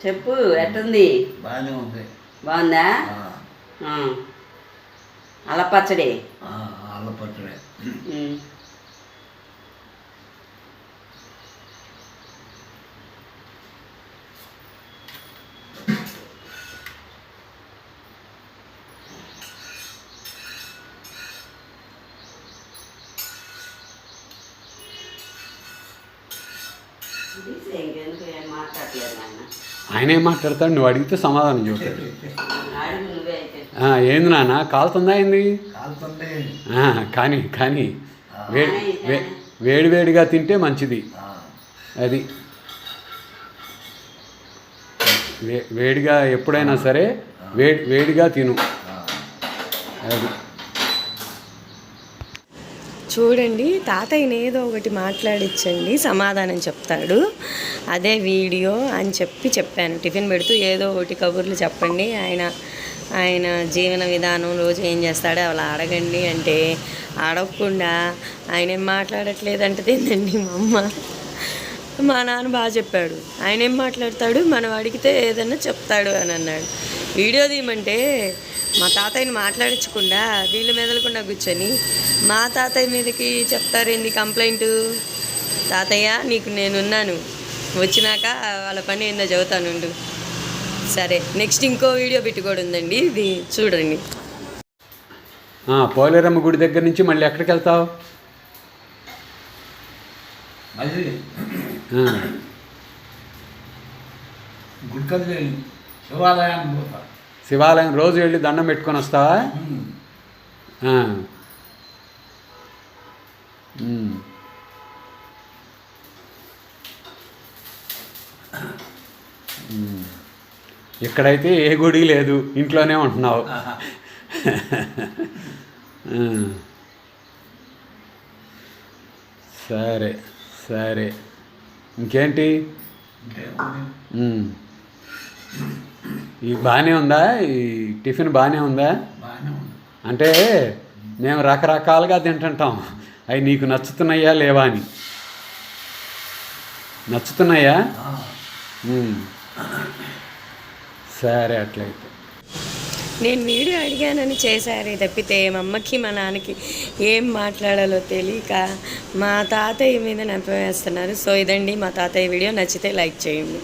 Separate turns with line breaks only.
చెప్పు ఎట్టుంది?
బాగానే ఉంది.
బాగుందా?
ఆ,
ఆ.
ఆయన ఏం మాట్లాడతాడు? నువ్వు అడిగితే సమాధానం చెబుతాడు. ఏంది నాన్న? కాలుతుందా ఏంది? కానీ కానీ వేడి వే వేడి వేడిగా తింటే మంచిది.
ఆ,
అది. వే వేడిగా ఎప్పుడైనా సరే వేడి వేడిగా తిను.
ఆ.
అది.
చూడండి తాతయ్యని ఏదో ఒకటి మాట్లాడించండి సమాధానం చెప్తాడు. అదే వీడియో అని చెప్పి చెప్పాను. టిఫిన్ పెడుతూ ఏదో ఒకటి కబుర్లు చెప్పండి. ఆయన ఆయన జీవన విధానం రోజు ఏం చేస్తాడో అలా అడగండి అంటే అడగకుండా ఆయన ఏం మాట్లాడట్లేదంటే ఏంటండి మా అమ్మ. మా నాన్న బాగా చెప్పాడు. ఆయన ఏం మాట్లాడతాడు? మనం అడిగితే ఏదన్నా చెప్తాడు అని అన్నాడు. వీడియో తీయమంటే మా తాతయ్యని మాట్లాడించకుండా వీళ్ళు మెదలకుండా కూర్చొని మా తాతయ్య మీదకి చెప్తారేంది కంప్లైంట్? తాతయ్య నీకు నేనున్నాను. వచ్చినాక వాళ్ళ పని ఏందో చదువుతానుండు సరే నెక్స్ట్ ఇంకో వీడియో పెట్టి కూడా ఉందండి ఇది చూడండి.
ఆ, పోలేరమ్మ గుడి దగ్గర నుంచి మళ్ళీ ఎక్కడికి వెళ్తావు?
గుడికల్లి శివాలయానికి పోతా.
శివాలయం రోజు వెళ్ళి దండం పెట్టుకొని వస్తావా. ఇక్కడైతే ఏ గుడి లేదు ఇంట్లోనే ఉంటున్నావు. సరే సరే. ఇంకేంటి. ఈ బాగానే ఉందా? ఈ టిఫిన్ బాగానే ఉందా? అంటే మేము రకరకాలుగా తింటుంటాం. అవి నీకు నచ్చుతున్నాయా లేవా అని. నచ్చుతున్నాయా. సరే అట్లయితే.
నేను వీడియో అడిగానని చేశారు తప్పితే మా అమ్మకి మా నాన్నకి ఏం మాట్లాడాలో తెలియక మా తాతయ్య మీద నెపవేస్తున్నారు సో ఇదండి మా తాతయ్య వీడియో. నచ్చితే లైక్ చేయండి.